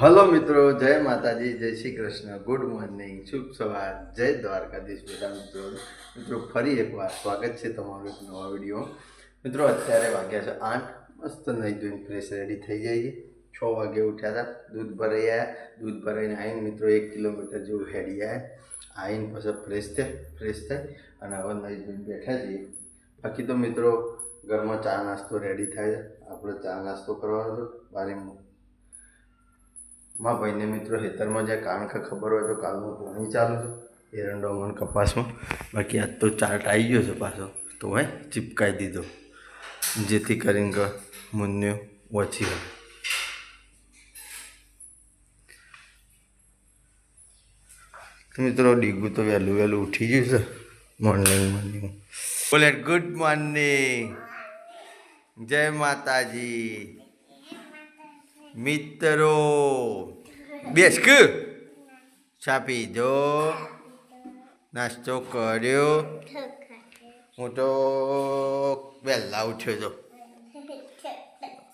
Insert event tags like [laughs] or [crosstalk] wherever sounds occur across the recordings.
Hello મિત્રો, જય માતાજી, જય શ્રી કૃષ્ણ. ગુડ મોર્નિંગ શુભ સવાર. જય દ્વારકાધીશ બધા મિત્રો. મિત્રો, ફરી એકવાર સ્વાગત છે તમારું એક નવા વીડિયો મિત્રો, અત્યારે વાગ્યા છે આઠ. મસ્ત નહીં જોઈને ફ્રેશ રેડી થઈ જઈએ છ. વાગે ઉઠ્યા હતા. દૂધ ભરાઈ આવ્યા દૂધ ભરાઈને આવીને મિત્રો એક કિલોમીટર જેવું હેડી આવ્યા આવીને પછી ફ્રેશ થાય. ફ્રેશ થાય. અને હવે નહીં જોઈને બેઠા છીએ. બાકી તો મિત્રો, ઘરમાં ચા નાસ્તો રેડી થાય આપણે ચા નાસ્તો કરવાનો હતો બારે માં ભાઈને મિત્રો ખેતરમાં જાય કારણ કે ખબર હોય તો કાલનું પાણી ચાલુ છે. એરંડો મન કપાસમાં. બાકી આજ તો ચાર્ટ આવી ગયો છે પાછો. તો હે, ચીપકાઈ દીધો. જેથી કરીને કે મુન્યો ઓછી હોય. મિત્રો ડીગું તો વહેલું વહેલું ઉઠી ગયું છે. મોર્નિંગ મોર્નિંગ બોલે ગુડ મોર્નિંગ જય માતાજી. મિત્રો, બેસ, કે. ચા પીધો નાસ્તો કર્યો. હું તો વહેલા ઉઠ્યો તો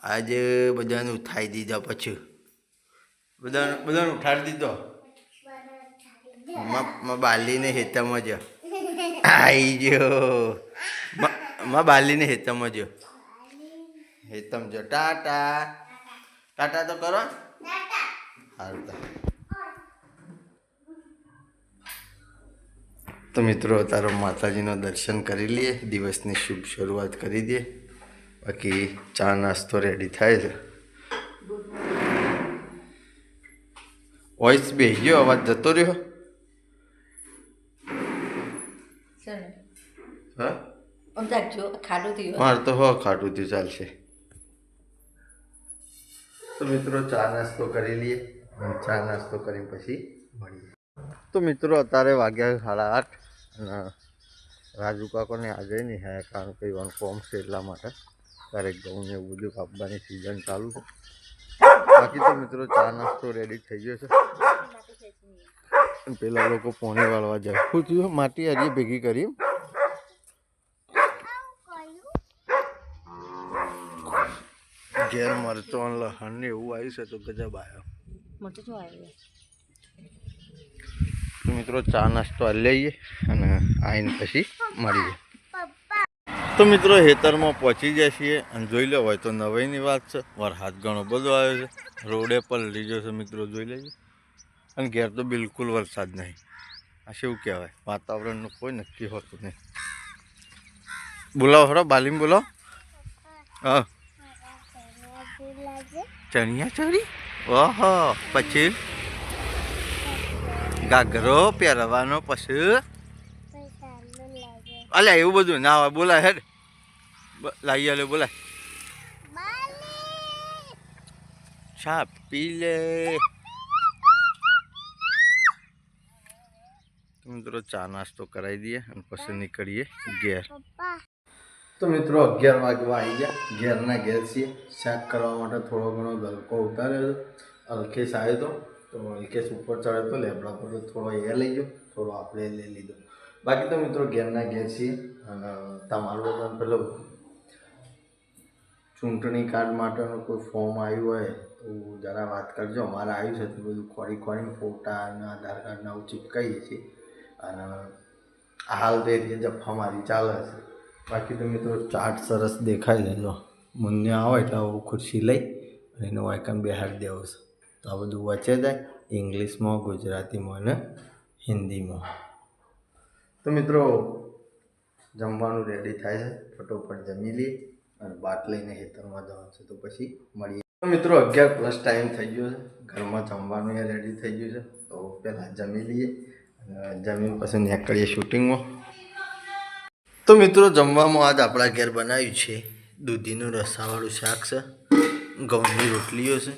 આજે બધાને ઉઠાઈ દીધા પછી. બધાને બધાને ઉઠાડી દીધો? માં બાલીને હેતામાં જ. આઈ ગયો. માં બાલીને હેતામાં જ. હેતમ જો. ટાટા. ટાટા તો કરો. સારું તો તો મિત્રો તારો માતાજીનો દર્શન કરી લઈએ. દિવસની શુભ શરૂઆત કરી દઈએ. બાકી ચા નાસ્તો રેડી થાય છે. વોઇસ બે ગયો અવાજ જતો રહ્યો? હા? ખાટું થયું. મારે તો હો ખાટું થયું ચાલશે. તો મિત્રો ચા નાસ્તો કરી લઈએ. ચા નાસ્તો કરીને પછી મળીએ. તો મિત્રો અત્યારે વાગ્યા સાડા આઠ. અને રાજુ કાકોને આજે નહીં હે, કારણ કે ઇવન કોમ છે એટલા માટે. ત્યારે ઘઉં ને એવું બધું કાપવાની સિઝન ચાલુ છે. બાકી તો મિત્રો ચા નાસ્તો રેડી થઈ ગયો છે. પેલા લોકો પોણી વાળવા જાય. શું થયું? માટી હજી ભેગી કરી ઘેર મરચો અને લસણ ને એવું આવ્યું છે તો ગજબ આવ્યો. મરચો આવ્યો. મિત્રો ચા નાસ્તો લઈએ અને આવીને પછી મળીએ. તો મિત્રો હેતરમાં પહોંચી જાય છીએ અને જોઈ લો હોય તો નવાઈની વાત છે વરસાદ ઘણો બધો આવ્યો છે. રોડે પર લીધો છે મિત્રો જોઈ લેજો. અને ઘેર તો બિલકુલ વરસાદ નહીં. આ શું કહેવાય? વાતાવરણનું કોઈ નક્કી હોતું નહીં. બોલાવો ખરો બાલીમ બોલાવો. હા. ચણિયા ચોરી ઓહો પછી? ઘાઘરો પહેરવાનો પછી? અલ્યા એવું બધું ના હોય બોલાય હેડ. લાવી આલે બોલાય. ચા પી લે. મિત્રો ચા નાસ્તો કરાવી દઈએ અને પછી નીકળીએ ઘેર. તો મિત્રો અગિયાર વાગવા આવી ગયા. ઘેરના ઘેર છીએ. શાક કરવા માટે થોડો ઘણો ગલકો ઉતાર્યો અલ્કેશ આવ્યો હતો. તો અલ્કેશ ઉપર ચડ્યો તો લેબડા પર થોડો એ લઈ ગયો. થોડો આપણે લઈ લીધો. બાકી તો મિત્રો ઘેરના ઘેર છીએ. અને તમારો પણ પેલો ચૂંટણી કાર્ડ માટેનું કોઈ ફોર્મ આવ્યું હોય તો જરા વાત કરજો. અમારે આવ્યું છે. તો બધું ખોરી ખોરીને ફોટા અને આધાર કાર્ડના ચીપકાઈએ છીએ. અને હાલ તો એ જફા મારી ચાલે છે. બાકી તો મિત્રો ચાર્ટ સરસ દેખાય છે. જો મુન્ને આવે એટલે આવું ખુરશી લઈ અને એનું વાયકન બેહાડી દેવો છે. તો આ બધું વચ્ચે જાય ઇંગ્લિશમાં, ગુજરાતીમાં અને હિન્દીમાં. તો મિત્રો, જમવાનું રેડી થાય છે. ફટોફટ જમી લઈએ અને બાટ લઈને ખેતરમાં જવાનું છે. તો પછી મળીએ. તો મિત્રો, અગિયાર પ્લસ ટાઈમ થઈ ગયો છે. ઘરમાં જમવાનું એ રેડી થઈ ગયું છે. તો પહેલાં જમી લઈએ અને જમીન પછી નીકળીએ શૂટિંગમાં તો મિત્રો, જમવામાં આજ આપણા ઘેર બનાવ્યું છે દૂધીનું રસાવાળું શાક છે. ઘઉંની રોટલીઓ છે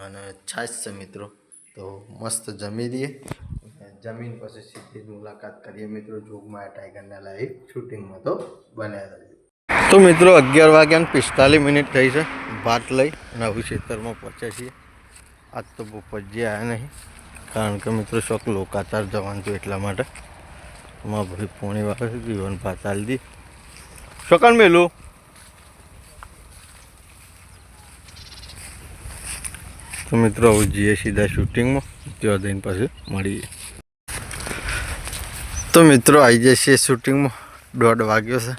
અને છાશ છે મિત્રો. તો મસ્ત જમી લઈએ. જમીન પછી સીધી જ મુલાકાત કરીએ મિત્રો જોગમાં ટાઈગરના લાઈવ શૂટિંગમાં. તો બન્યા તો મિત્રો, અગિયાર વાગ્યાને પિસ્તાલીસ મિનિટ થઈ છે. ભાત લઈ નવું ખેતરમાં પહોંચ્યા છીએ. આજ તો બહુ પજ્યા આવ્યા નહીં. કારણ કે મિત્રો, શોખ લોકાચાર જવાનું હતું એટલા માટે. માં ભાઈ પોણી વાળો છે જીવન પાતાલ દી. શોકાન મેલું? તો મિત્રો આવું જઈએ સીધા શૂટિંગમાં. ત્યાં દઈને પાછું મળીએ. તો મિત્રો આવી છે શૂટિંગમાં. દોઢ વાગ્યો છે.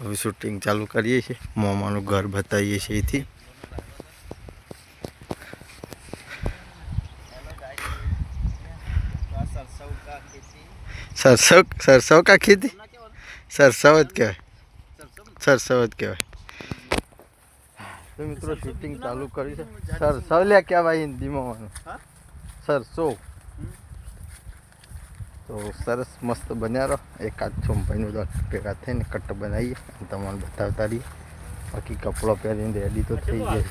હવે શૂટિંગ ચાલુ કરીએ છીએ. મોમાનું ઘર બતાવીએ છીએ અહીંથી. સરસવ સરસવ કા ખેતી? સરસવ જ કહેવાય. સરસવ જ કહેવાય. તો મિત્રો શૂટિંગ ચાલુ કરી છે. સરસવ લ્યા કહેવાય હિન્દીમાં. સરસો તો સરસ મસ્ત બન્યા રહો. એકાદ ચોંપાઈનો દોઢ ભેગા થઈને કટ બનાવીએ અને તમને બતાવતા રહીએ. બાકી કપડો પહેરીને રેડી તો થઈ જાય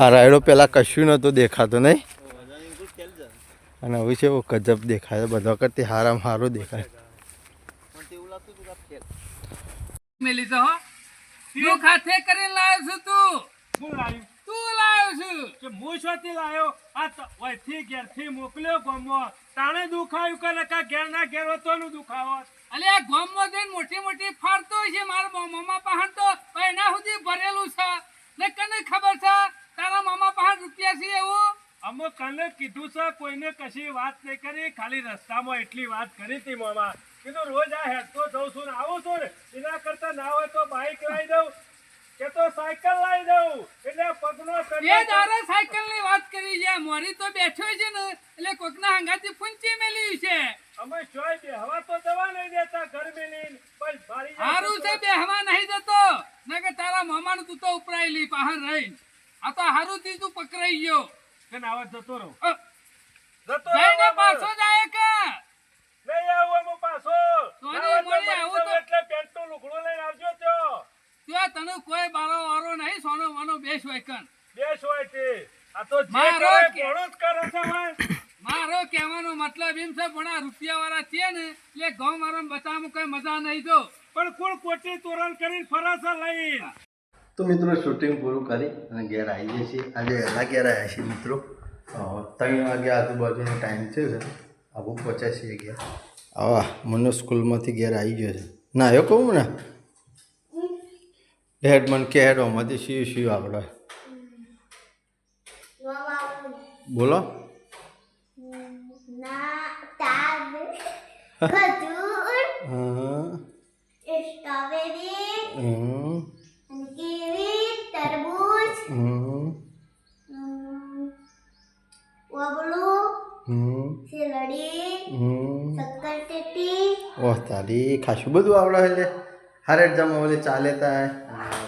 આ રાયડો પહેલાં કશું નહોતો દેખાતો નહીં. અને હવે છે એવો ગજબ દેખાય બધા કરતી હારામ હારો દેખાય. મેલી તો હો. તું ખાતે કરી લાવ્યો છું તું. હું લાવ્યું તું લાવ્યો છું. કે હું શોથી લાવ્યો આ તો વયથી ઘેરથી મોકલ્યો ગામમાં તાણે દુખાયું કે કા ઘેર ના ઘેર હતો નું દુખાવો અલે આ ગામમાં જઈને મોટી મોટી ફાડતો હોય છે મારા મામા પાહણ તો એના સુધી ભરેલું છે. ને કને ખબર છે તારા મામા પાહણ રૂપિયા છે એવું? અમે કને કીધું છે કોઈને કશી વાત નહીં કરી ખાલી રસ્તામાં એટલી વાત કરી હતી મામા. કીધું રોજ આ હેડતો જઉં છું ને આવું છું ને એના કરતા ના હોય તો બાઇક લાવી દઉં કે તો સાયકલ લાવી દઉં. એટલે પગનો એ દારા સાયકલની વાત કરી છે મોરી તો બેઠો છે ને એટલે કોકના હંગાથી ફૂંચી મેલી છે. અમે ચોય બે હવા તો જવા નહીં દેતા ઘર મેલીને બસ ભારી હારું છે બે હવા નહીં જતો ને કે તારા મામાનું તું તો ઉપરાયેલી પાહણ રહી આ તો હારું થી તું પકડાઈ ગયો. કે ના જતો રહો. જતો જઈને પાછો જાય કે? નહીં આવું અમે પાછો. સોની ના હોય તો મળી મરી આવું તો- એટલે પેન્ટનું લુગડું લઈને આવજો ત્યો ત્યાં તને કોઈ બારો વારો નહીં સોનો વાનો બેસ હોય કન બેસ હોય તે આ તો જે મારો કરે કે- જ કરે છે હવે. મારો કહેવાનો મતલબ એમ છે પણ આ રૂપિયા વાળા છે ને એટલે ગામ વાળા બતાવવામાં કોઈ મજા નહીં તો પણ કોણ કોટી તોરણ કરીને ફરાસા લઈને? તો મિત્રો શૂટિંગ પૂરું કરી અને ઘેર આવી જઈએ છીએ. આજે વહેલા ઘેર આવ્યા છીએ મિત્રો. ત્રણ વાગે આજુબાજુનો ટાઈમ થયો છે. આવું પહોંચ્યા છીએ ઘેર. આવા મને સ્કૂલમાંથી ઘેર આવી ગયો છે. ના આવ્યો કહું ને? હેડ મને કે હેડ આમાંથી શિવ આપણે બોલો. [laughs] હા. ઓહ ખાસું બધું આવડે એટલે હારે જમા ઓલે ચા લેતા હે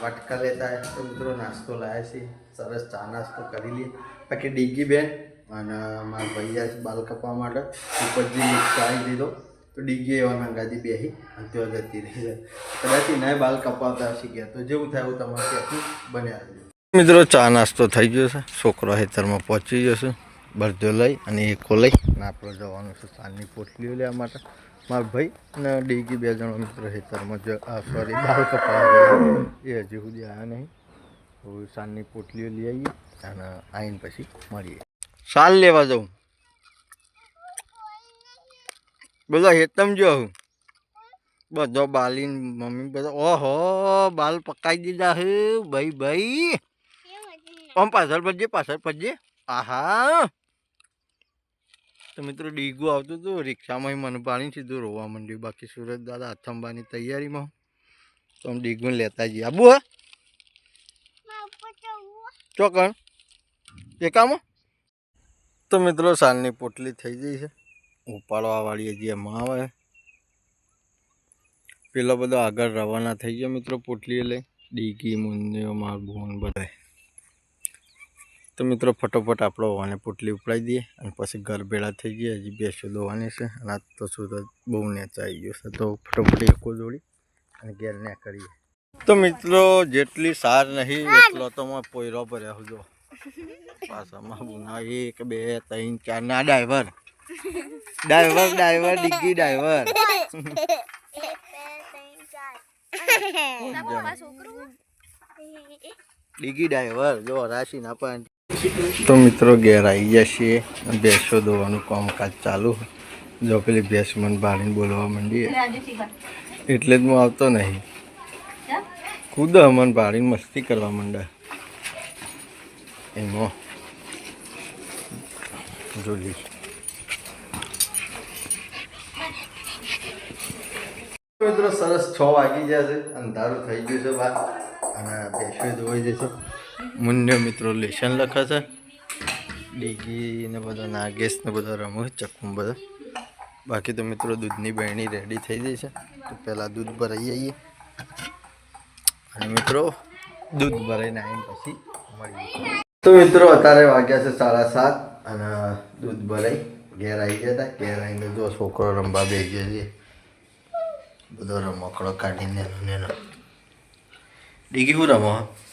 વાટકા લેતા હે તો મિત્રો નાસ્તો લાવ્યા છે સરસ ચા નાસ્તો કરી લઈએ બાકી ડીગી બેન અને મારા ભૈયા છે બાલ કપવા માટે મિક્સ આવી દીધો તો ડીગી એવા ગાદી બેસી અને ત્યાં જતી રહી છે કદાચ ના બાલ કપાવતા શીખ્યા તો જેવું થાય એવું તમારે ત્યાંથી બન્યા મિત્રો ચા નાસ્તો થઈ ગયો છે છોકરો હેતરમાં પહોંચી જશે બરજો લઈ અને એકો લઈ. અને આપણે જવાનું છે સાંજની પોટલીઓ લેવા માટે. મારા ભાઈ અને ડીગી બે જણા મિત્ર હેતરમાં જ સોરી બાલ કપા એ હજી સુધી આવ્યા નહીં. હવે સાંજની પોટલીઓ લઈ આવીએ અને આવીને પછી મળીએ. સાલ લેવા જાઉં. બધા હેતમ જો હું. બધો બાલીન મમ્મી બધા ઓહો બાલ પકાઈ દીધા હે ભાઈ ભાઈ. આમ પાછળ પડજે પાછળ પડજે આહા. તો મિત્રો ડીગું આવતું હતું રિક્ષામાં મને પાણી સીધું રોવા માંડ્યું. બાકી સુરત દાદા અથંબાની તૈયારીમાં તો આમ ડીગું લેતા જઈએ. આબુ હે? ચોકણ એકામાં? તો મિત્રો સાલની પોટલી થઈ ગઈ છે. ઉપાડવાવાળી જે એમાં આવે. પેલો બધો આગળ રવાના થઈ ગયો મિત્રો પોટલી લઈ. ડીગી, મુંદીઓ મારભૂન બધાય. તો મિત્રો ફટોફટ આપણો વાને પોટલી ઉપડાવી દઈએ અને પછી ઘર ભેળા થઈ ગયા. હજી બેસો દોવાની છે. અને આજ તો શું બહુ નેચા આવી ગયો છે. તો ફટોફટ એકો દોડી અને ઘેર ને કરીએ. તો મિત્રો જેટલી સાર નહીં એટલો તો માં પોયરો ભર્યા જો. પાછામાં ગુના એક બે ત્રણ ચાર. ના ડ્રાઈવર. ડ્રાઈવર ડ્રાઈવર ડિગ્ગી ડ્રાઈવર. ડિગી ડ્રાઈવર. જો રાશિ ના પણ તો મિત્રો ઘેર આવી ગયા છીએ ભેંસો દોવાનું કામકાજ ચાલુ. જો પેલી ભેંસ મને બાળીને બોલવા માંડી. એટલે જ હું આવતો નહીં. ખુદ મને બાળીને મસ્તી કરવા માંડે એમાં. જોલી મિત્રો સરસ છ વાગી ગયા છે. અંધારું થઈ ગયું છે બહાર અને બેસવી ધોઈ જશે. મુન્ય મિત્રો લેશન લખે છે. ડીગી ને બધો નાગેશ ને બધો રમો ચક્કું બધો. બાકી તો મિત્રો દૂધની બહેણી રેડી થઈ ગઈ છે. તો પહેલાં દૂધ ભરાઈ આવીએ અને મિત્રો દૂધ ભરાઈને આવીને પછી મળીએ. તો મિત્રો અત્યારે વાગ્યા છે સાડા સાત અને દૂધ ભરાઈ, ઘેર આવી ગયા હતા ઘેર આવીને જો છોકરો રમવા બેસી ગયો છે. બધો રમકડો કાઢીને ડીગી શું રમો અમે ખાવાનું અમે ખીચવામાં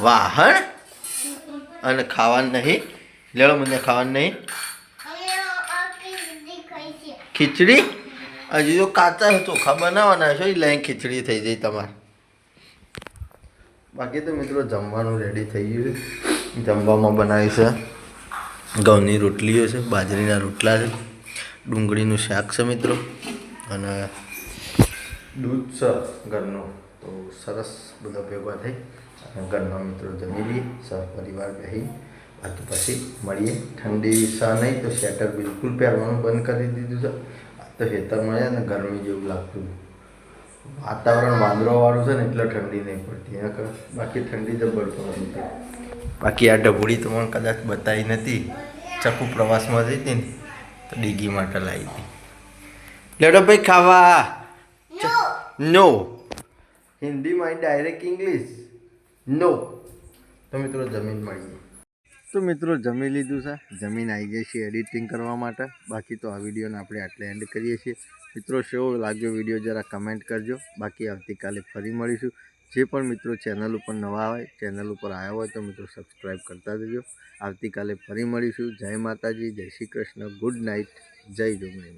વાહણ અને ખાવાનું નહીં. લેડો મને ખાવાનું નહીં. ખીચડી? હજી તો કાચા ચોખા બનાવવાના છો લઈને ખીચડી થઈ જાય તમારે. બાકી તો મિત્રો જમવાનું રેડી થઈ ગયું છે. જમવામાં બનાવી છે ઘઉંની રોટલીઓ છે, બાજરીના રોટલા છે, ડુંગળીનું શાક છે મિત્રો. અને દૂધ છે ઘરનું. તો સરસ બધા ભેગા થઈ. અને ઘરના મિત્રો જમી લઈએ સહપરિવાર બેસી બાકી પછી મળીએ. ઠંડી સા નહીં તો સ્વેટર બિલકુલ પહેરવાનું બંધ કરી દીધું છે. આ તો ખેતરમાં છે ને ગરમી જેવું લાગતું. વાતાવરણ વાંદરોવાળું છે ને એટલે ઠંડી નહીં પડતી. બાકી ઠંડી જબર પડતી નથી બાકી આ ડભોળી તો મને કદાચ બતાવી નથી. ચકુ પ્રવાસમાં જઈ હતી ને તો ડીગી માટે લાવી હતી. લેડો ભાઈ ખાવા નો. હિન્દીમાં ડાયરેક્ટ ઇંગ્લિશ નો તો મિત્રો જમીન મળીએ તો મિત્રો જમી લીધું છે. જમીન આવી ગઈ છે એડિટિંગ કરવા માટે. બાકી તો આ વિડીયોને આપણે આટલે એન્ડ કરીએ છીએ. મિત્રો શેવો લાગ્યો વીડિયો જરા કમેન્ટ કરજો. બાકી આવતીકાલે ફરી મળીશું. જે પણ મિત્રો ચેનલ ઉપર નવા હોય ચેનલ ઉપર આવ્યા હોય તો મિત્રો સબસ્ક્રાઈબ કરતા દેજો આવતીકાલે ફરી મળીશું. જય માતાજી, જય શ્રી કૃષ્ણ. ગુડ નાઇટ જય ડુંગળી